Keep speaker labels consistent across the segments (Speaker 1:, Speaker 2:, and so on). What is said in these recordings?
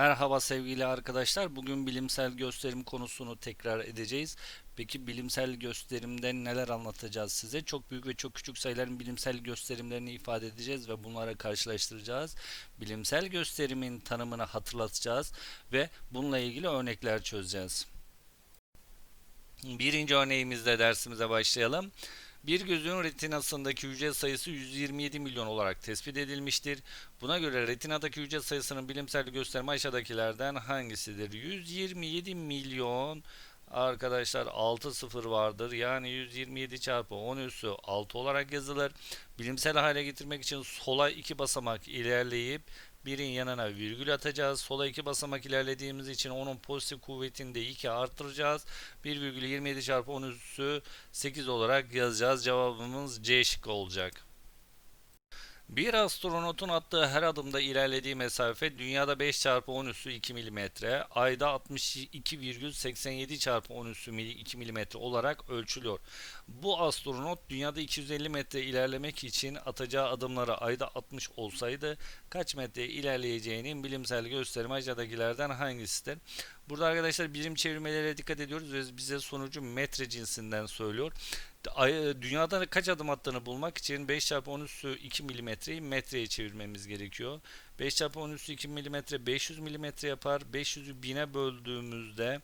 Speaker 1: Merhaba sevgili arkadaşlar. Bugün bilimsel gösterim konusunu tekrar edeceğiz. Peki bilimsel gösterimde neler anlatacağız size? Çok büyük ve çok küçük sayıların bilimsel gösterimlerini ifade edeceğiz ve bunları karşılaştıracağız. Bilimsel gösterimin tanımını hatırlatacağız ve bununla ilgili örnekler çözeceğiz. Birinci örneğimizde dersimize başlayalım. Bir gözün retinasındaki hücre sayısı 127 milyon olarak tespit edilmiştir. Buna göre retinadaki hücre sayısının bilimsel gösterimi aşağıdakilerden hangisidir? 127 milyon arkadaşlar 6 sıfır vardır. Yani 127 çarpı 10 üssü 6 olarak yazılır. Bilimsel hale getirmek için sola 2 basamak ilerleyip birin yanına virgül atacağız. Sola 2 basamak ilerlediğimiz için onun pozitif kuvvetini de 2 arttıracağız. 1,27 çarpı 10 üssü 8 olarak yazacağız. Cevabımız C şıkkı olacak. Bir astronotun attığı her adımda ilerlediği mesafe dünyada 5 çarpı 10 üssü 2 mm, ayda 62,87 çarpı 10 üssü 2 mm olarak ölçülüyor. Bu astronot dünyada 250 metre ilerlemek için atacağı adımları ayda 60 olsaydı kaç metre ilerleyeceğinin bilimsel gösterimi aşağıdakilerden hangisidir? Burada arkadaşlar birim çevirmelere dikkat ediyoruz ve bize sonucu metre cinsinden söylüyor. Dünyada kaç adım attığını bulmak için 5 çarpı 10 üssü 2 milimetreyi metreye çevirmemiz gerekiyor. 5 çarpı 10 üssü 2 milimetre 500 milimetre yapar. 500'ü 1000'e böldüğümüzde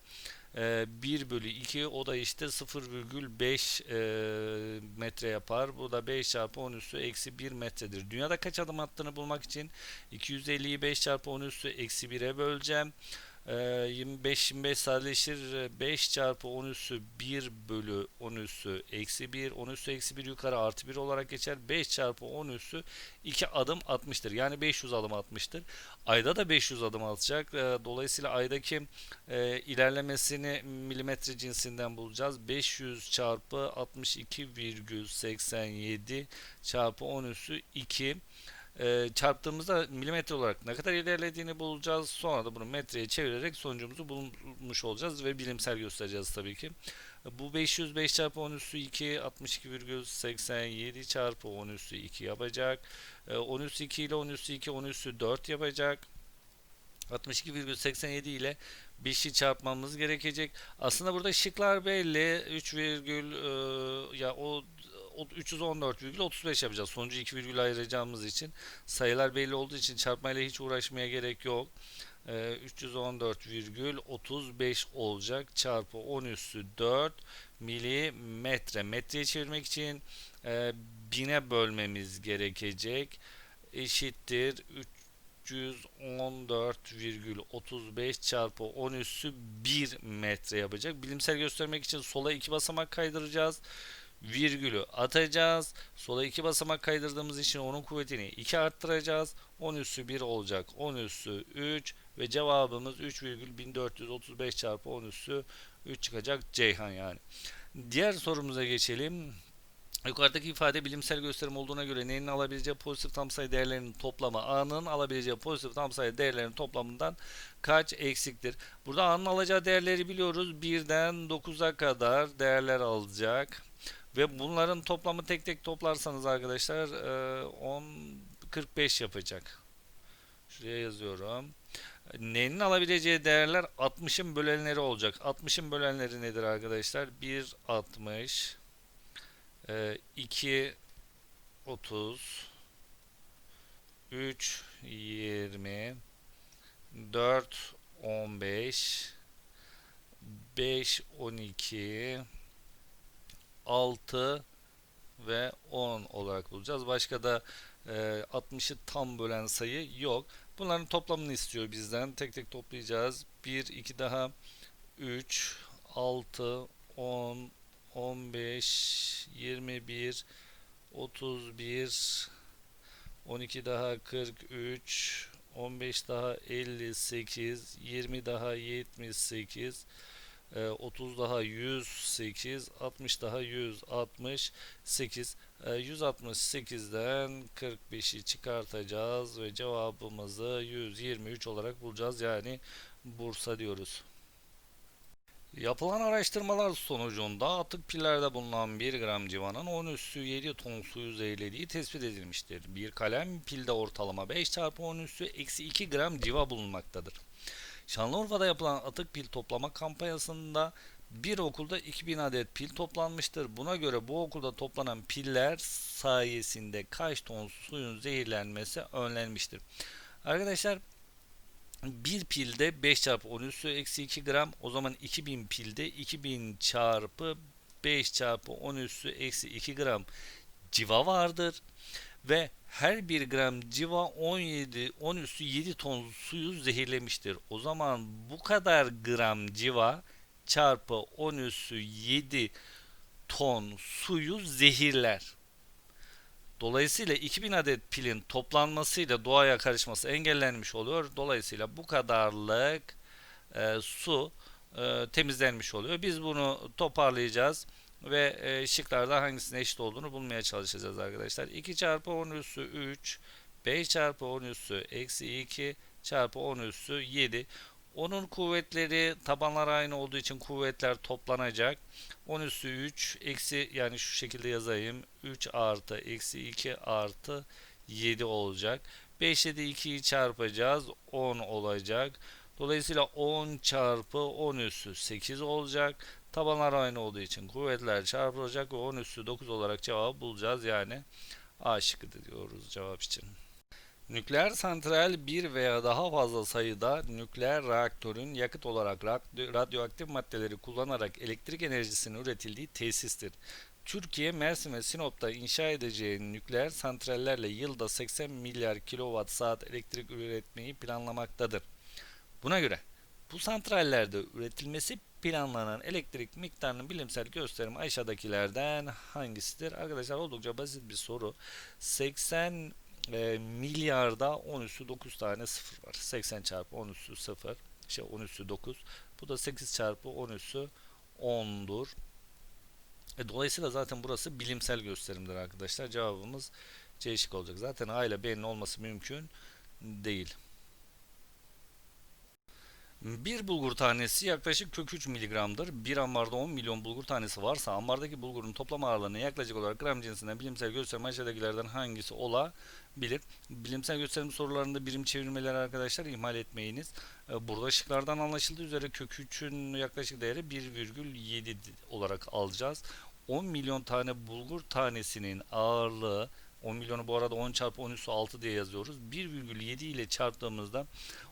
Speaker 1: 1 bölü 2 o da işte 0,5 e, metre yapar. Bu da 5 çarpı 10 üssü eksi 1 metredir. Dünyada kaç adım attığını bulmak için 250'yi 5 çarpı 10 üssü eksi 1'e böleceğim. 25 25 sadeleşir. 5 çarpı 10 üssü 1 bölü 10 üssü eksi 1 10 üssü eksi 1 yukarı artı 1 olarak geçer. 5 çarpı 10 üssü 2 adım atmıştır yani 500 adım atmıştır ayda da 500 adım atacak dolayısıyla aydaki e, ilerlemesini milimetre cinsinden bulacağız. 500 çarpı 62,87 çarpı 10 üssü 2 e, çarptığımızda milimetre olarak ne kadar ilerlediğini bulacağız. Sonra da bunu metreye çevirerek sonucumuzu bulmuş olacağız ve bilimsel göstereceğiz tabii ki. Bu 505 çarpı 10 üssü 2 62,87 çarpı 10 üssü 2 yapacak. E, 10 üssü 2 ile 10 üssü 2 10 üssü 4 yapacak. 62,87 ile 5'i çarpmamız gerekecek. Aslında burada şıklar belli. 3 virgül e, ya o 314,35 yapacağız. Sonucu 2 virgül ayıracağımız için sayılar belli olduğu için çarpmayla hiç uğraşmaya gerek yok. Ee, 314,35 olacak çarpı 10 üssü 4 milimetre. Metreye çevirmek için e, bine bölmemiz gerekecek. Eşittir 314,35 çarpı 10 üssü 1 metre yapacak. Bilimsel göstermek için sola 2 basamak kaydıracağız virgülü atacağız. Sola iki basamak kaydırdığımız için onun kuvvetini 2 arttıracağız. 10 üssü 1 olacak. 10 üssü 3 ve cevabımız 3,1435 çarpı 10 üssü 3 çıkacak Ceyhan yani. Diğer sorumuza geçelim. Yukarıdaki ifade bilimsel gösterim olduğuna göre neyin alabileceği pozitif tam sayı değerlerinin toplamı A'nın alabileceği pozitif tam sayı değerlerinin toplamından kaç eksiktir? Burada A'nın alacağı değerleri biliyoruz. 1'den 9'a kadar değerler alacak. Ve bunların toplamı tek tek toplarsanız arkadaşlar 10 e, 45 yapacak. Şuraya yazıyorum. N'nin alabileceği değerler 60'ın bölenleri olacak. 60'ın bölenleri nedir arkadaşlar? 1 60 2 30 3 20 4 15 5 12 6 ve 10 olarak bulacağız. Başka da e, 60'ı tam bölen sayı yok. Bunların toplamını istiyor bizden. Tek tek toplayacağız. 1, 2 daha 3, 6, 10, 15, 21, 31, 12 daha 43, 15 daha 58, 20 daha 78, 30 ee, daha 108, 60 daha 168. 168'den 45'i çıkartacağız ve cevabımızı 123 olarak bulacağız. Yani Bursa diyoruz. Yapılan araştırmalar sonucunda atık pillerde bulunan 1 gram civanın 10 üssü 7 ton suyu zehirlediği tespit edilmiştir. Bir kalem pilde ortalama 5 çarpı 10 üssü eksi 2 gram civa bulunmaktadır. Şanlıurfa'da yapılan atık pil toplama kampanyasında bir okulda 2000 adet pil toplanmıştır. Buna göre bu okulda toplanan piller sayesinde kaç ton suyun zehirlenmesi önlenmiştir. Arkadaşlar bir pilde 5 çarpı 10 üssü eksi 2 gram o zaman 2000 pilde 2000 çarpı 5 çarpı 10 üssü eksi 2 gram civa vardır ve her 1 gram civa 17 10 üssü 7 ton suyu zehirlemiştir. O zaman bu kadar gram civa çarpı 10 üssü 7 ton suyu zehirler. Dolayısıyla 2000 adet pilin toplanmasıyla doğaya karışması engellenmiş oluyor. Dolayısıyla bu kadarlık e, su e, temizlenmiş oluyor. Biz bunu toparlayacağız ve e, şıklarda hangisinin eşit olduğunu bulmaya çalışacağız arkadaşlar. 2 çarpı 10 üssü 3, 5 çarpı 10 üssü eksi 2 çarpı 10 üssü 7. Onun kuvvetleri tabanlar aynı olduğu için kuvvetler toplanacak. 10 üssü 3 eksi yani şu şekilde yazayım. 3 artı eksi 2 artı 7 olacak. 5 ile 2'yi çarpacağız. 10 olacak. Dolayısıyla 10 çarpı 10 üssü 8 olacak. Tabanlar aynı olduğu için kuvvetler çarpılacak ve 10 üssü 9 olarak cevabı bulacağız. Yani A şıkkı diyoruz cevap için. Nükleer santral bir veya daha fazla sayıda nükleer reaktörün yakıt olarak radyoaktif maddeleri kullanarak elektrik enerjisinin üretildiği tesistir. Türkiye, Mersin ve Sinop'ta inşa edeceği nükleer santrallerle yılda 80 milyar kilowatt saat elektrik üretmeyi planlamaktadır. Buna göre bu santrallerde üretilmesi planlanan elektrik miktarının bilimsel gösterimi aşağıdakilerden hangisidir? Arkadaşlar oldukça basit bir soru. 80 e, milyarda 10 üssü 9 tane sıfır var. 80 çarpı 10 üssü 0 şey 10 üssü 9. Bu da 8 çarpı 10 üssü 10'dur. E, dolayısıyla zaten burası bilimsel gösterimdir arkadaşlar. Cevabımız C şık olacak. Zaten A ile B'nin olması mümkün değil. Bir bulgur tanesi yaklaşık kök 3 miligramdır. Bir ambarda 10 milyon bulgur tanesi varsa ambardaki bulgurun toplam ağırlığına yaklaşık olarak gram cinsinden bilimsel gösterim aşağıdakilerden hangisi olabilir? Bilimsel gösterim sorularında birim çevirmeleri arkadaşlar ihmal etmeyiniz. Ee, burada şıklardan anlaşıldığı üzere kök 3'ün yaklaşık değeri 1,7 olarak alacağız. 10 milyon tane bulgur tanesinin ağırlığı 10 milyonu bu arada 10 çarpı 10 üssü 6 diye yazıyoruz. 1,7 ile çarptığımızda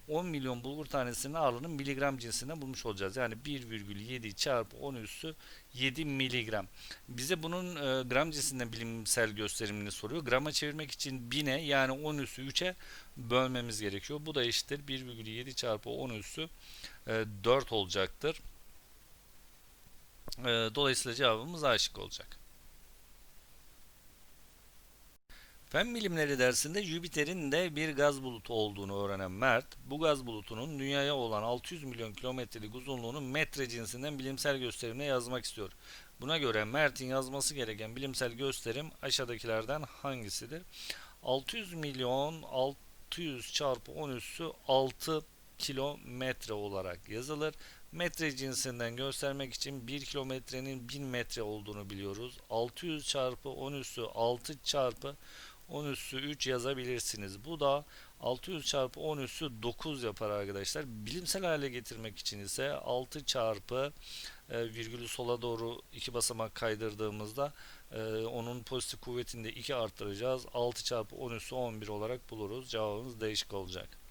Speaker 1: 10 milyon bulgur tanesinin ağırlığını miligram cinsinden bulmuş olacağız. Yani 1,7 çarpı 10 üssü 7 miligram. Bize bunun e, gram cinsinden bilimsel gösterimini soruyor. Grama çevirmek için 1000'e yani 10 üssü 3'e bölmemiz gerekiyor. Bu da eşittir 1,7 çarpı 10 üssü e, 4 olacaktır. E, dolayısıyla cevabımız A şık olacak. Fen bilimleri dersinde Jüpiter'in de bir gaz bulutu olduğunu öğrenen Mert, bu gaz bulutunun dünyaya olan 600 milyon kilometrelik uzunluğunu metre cinsinden bilimsel gösterimle yazmak istiyor. Buna göre Mert'in yazması gereken bilimsel gösterim aşağıdakilerden hangisidir? 600 milyon 600 çarpı 10 üssü 6 kilometre olarak yazılır. Metre cinsinden göstermek için 1 kilometrenin 1000 metre olduğunu biliyoruz. 600 çarpı 10 üssü 6 çarpı 10 üssü 3 yazabilirsiniz. Bu da 600 çarpı 10 üssü 9 yapar arkadaşlar. Bilimsel hale getirmek için ise 6 çarpı e, virgülü sola doğru 2 basamak kaydırdığımızda e, onun pozitif kuvvetini de 2 arttıracağız. 6 çarpı 10 üssü 11 olarak buluruz. Cevabımız değişik olacak.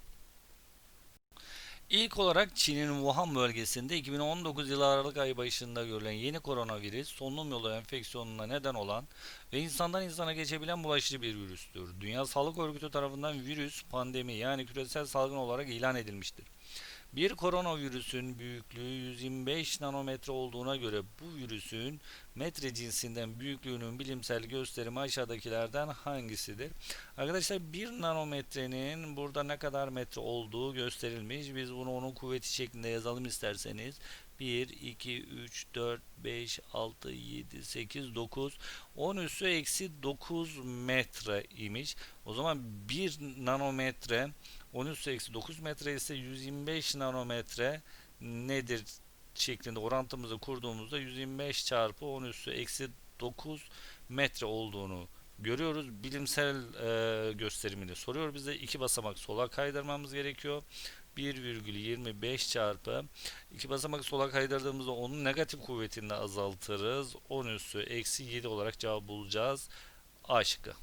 Speaker 1: İlk olarak Çin'in Wuhan bölgesinde 2019 yılı Aralık ayı başında görülen yeni koronavirüs solunum yolu enfeksiyonuna neden olan ve insandan insana geçebilen bulaşıcı bir virüstür. Dünya Sağlık Örgütü tarafından virüs pandemi yani küresel salgın olarak ilan edilmiştir. Bir koronavirüsün büyüklüğü 125 nanometre olduğuna göre bu virüsün metre cinsinden büyüklüğünün bilimsel gösterimi aşağıdakilerden hangisidir? Arkadaşlar 1 nanometrenin burada ne kadar metre olduğu gösterilmiş. Biz bunu onun kuvveti şeklinde yazalım isterseniz. 1, 2, 3, 4, 5, 6, 7, 8, 9, 10 üssü eksi 9 metre imiş. O zaman 1 nanometre 10 üssü eksi 9 metre ise 125 nanometre nedir şeklinde orantımızı kurduğumuzda 125 çarpı 10 üssü eksi 9 metre olduğunu görüyoruz. Bilimsel e, gösterimini soruyor bize. iki basamak sola kaydırmamız gerekiyor. 1,25 çarpı iki basamak sola kaydırdığımızda onun negatif kuvvetini azaltırız. 10 üssü eksi 7 olarak cevap bulacağız. A şıkkı.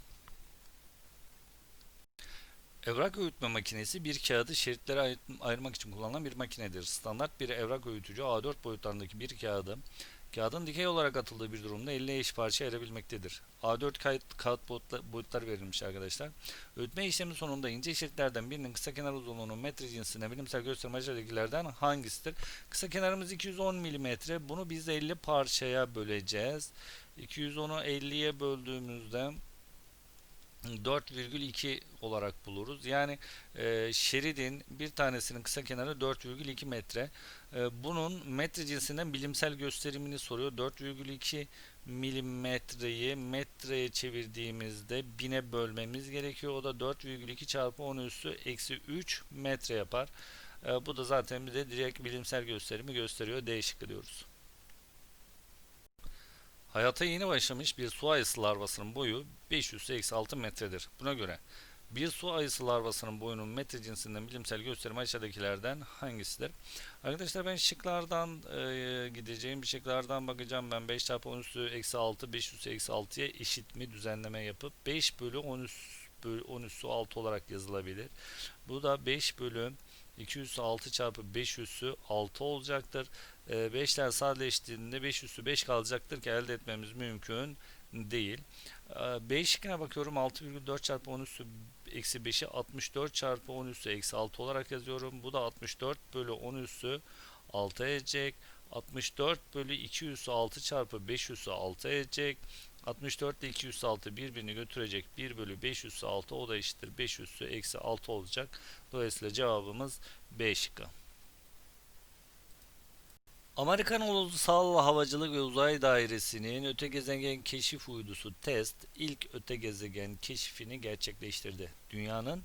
Speaker 1: Evrak öğütme makinesi bir kağıdı şeritlere ayır- ayırmak için kullanılan bir makinedir. Standart bir evrak öğütücü A4 boyutlarındaki bir kağıdı kağıdın dikey olarak atıldığı bir durumda 50 eş parça ayırabilmektedir. A4 kağıt, kağıt boyutla- boyutlar verilmiş arkadaşlar. Öğütme işlemi sonunda ince şeritlerden birinin kısa kenar uzunluğunun metre cinsine bilimsel gösterme aşağıdakilerden hangisidir? Kısa kenarımız 210 mm. Bunu biz 50 parçaya böleceğiz. 210'u 50'ye böldüğümüzde 4,2 olarak buluruz. Yani e, şeridin bir tanesinin kısa kenarı 4,2 metre. E, bunun metre cinsinden bilimsel gösterimini soruyor. 4,2 milimetreyi metreye çevirdiğimizde bine bölmemiz gerekiyor. O da 4,2 çarpı 10 üssü eksi 3 metre yapar. E, bu da zaten bize direkt bilimsel gösterimi gösteriyor. D şıkkı diyoruz. Hayata yeni başlamış bir su ayısı larvasının boyu 500 eksi 6 metredir. Buna göre bir su ayısı larvasının boyunun metre cinsinden bilimsel gösterimi aşağıdakilerden hangisidir? Arkadaşlar ben şıklardan e, gideceğim. Şıklardan bakacağım. Ben 5 çarpı 10 üstü eksi 6 500 eksi 6'ya eşit mi düzenleme yapıp 5 bölü 10 üstü, bölü 10 üstü 6 olarak yazılabilir. Bu da 5 bölü 2 üssü 6 çarpı 5 üssü 6 olacaktır. 5'ler sadeleştiğinde 5 üssü 5 kalacaktır ki elde etmemiz mümkün değil. E, B şıkkına bakıyorum 6,4 çarpı 10 üssü eksi 5'i 64 çarpı 10 üssü eksi 6 olarak yazıyorum. Bu da 64 bölü 10 üssü 6 edecek. 64 bölü 2 üssü 6 çarpı 5 üssü 6 edecek. 64 ile 2 üssü 6 birbirini götürecek. 1 bölü 5 üssü 6 o da eşittir. 5 üssü eksi 6 olacak. Dolayısıyla cevabımız B şıkkı. Amerikan Ulusal Havacılık ve Uzay Dairesi'nin öte gezegen keşif uydusu TEST ilk öte gezegen keşfini gerçekleştirdi. Dünyanın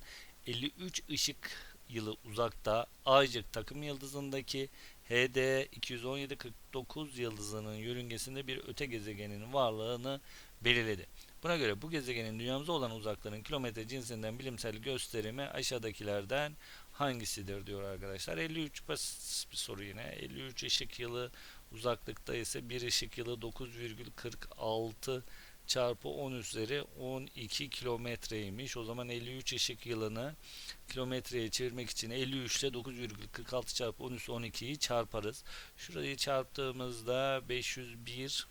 Speaker 1: 53 ışık yılı uzakta Aycık takım yıldızındaki HD 21749 yıldızının yörüngesinde bir öte gezegenin varlığını belirledi. Buna göre bu gezegenin dünyamıza olan uzaklığının kilometre cinsinden bilimsel gösterimi aşağıdakilerden hangisidir diyor arkadaşlar. 53 basit bir soru yine. 53 ışık yılı uzaklıkta ise 1 ışık yılı 9,46 çarpı 10 üzeri 12 kilometreymiş. O zaman 53 ışık yılını kilometreye çevirmek için 53 ile 9,46 çarpı 10 üstü 12'yi çarparız. Şurayı çarptığımızda 501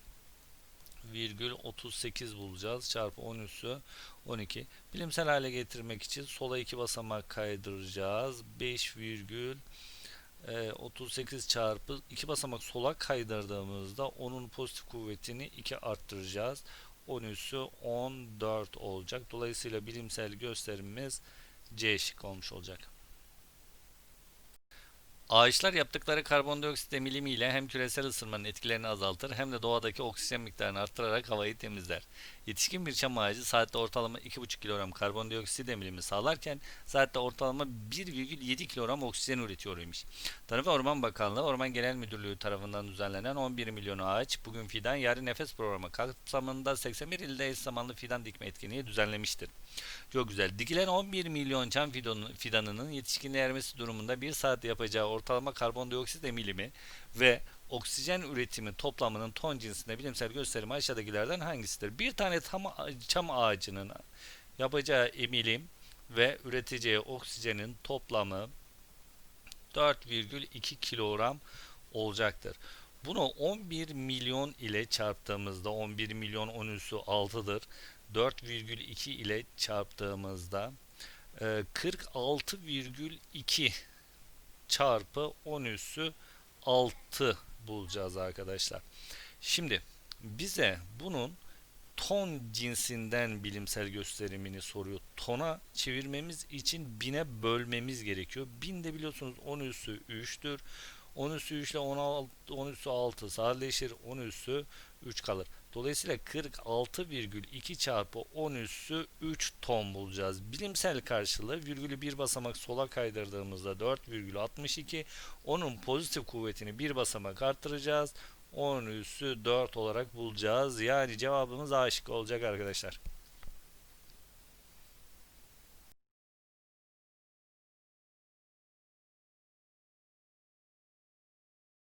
Speaker 1: virgül 38 bulacağız. Çarpı 10 üssü 12. Bilimsel hale getirmek için sola iki basamak kaydıracağız. 5 virgül 38 çarpı iki basamak sola kaydırdığımızda onun pozitif kuvvetini 2 arttıracağız. 10 üssü 14 olacak. Dolayısıyla bilimsel gösterimimiz C şık olmuş olacak. Ağaçlar yaptıkları karbondioksit emilimiyle hem küresel ısınmanın etkilerini azaltır hem de doğadaki oksijen miktarını arttırarak havayı temizler. Yetişkin bir çam ağacı saatte ortalama 2,5 kilogram karbondioksit emilimi sağlarken saatte ortalama 1,7 kilogram oksijen üretiyor imiş. Tarım Orman Bakanlığı Orman Genel Müdürlüğü tarafından düzenlenen 11 milyon ağaç bugün fidan yarın nefes programı kapsamında 81 ilde eş zamanlı fidan dikme etkinliği düzenlemiştir. Çok güzel. Dikilen 11 milyon çam fidanının yetişkinliğe ermesi durumunda bir saat yapacağı ortalama karbondioksit emilimi ve oksijen üretimi toplamının ton cinsinde bilimsel gösterimi aşağıdakilerden hangisidir? Bir tane tam çam ağacının yapacağı emilim ve üreteceği oksijenin toplamı 4,2 kilogram olacaktır. Bunu 11 milyon ile çarptığımızda 11 milyon 10 üssü 6'dır. 4,2 ile çarptığımızda 46,2 çarpı 10 üssü 6 bulacağız arkadaşlar. Şimdi bize bunun ton cinsinden bilimsel gösterimini soruyor. Tona çevirmemiz için bine bölmemiz gerekiyor. Bin de biliyorsunuz 10 üssü 3'tür. 10 üssü 3 ile 16, 10 üssü 6 sadeleşir. 10 üssü 3 kalır. Dolayısıyla 46,2 çarpı 10 üssü 3 ton bulacağız. Bilimsel karşılığı virgülü bir basamak sola kaydırdığımızda 4,62. Onun pozitif kuvvetini bir basamak arttıracağız. 10 üssü 4 olarak bulacağız. Yani cevabımız A şıkkı olacak arkadaşlar.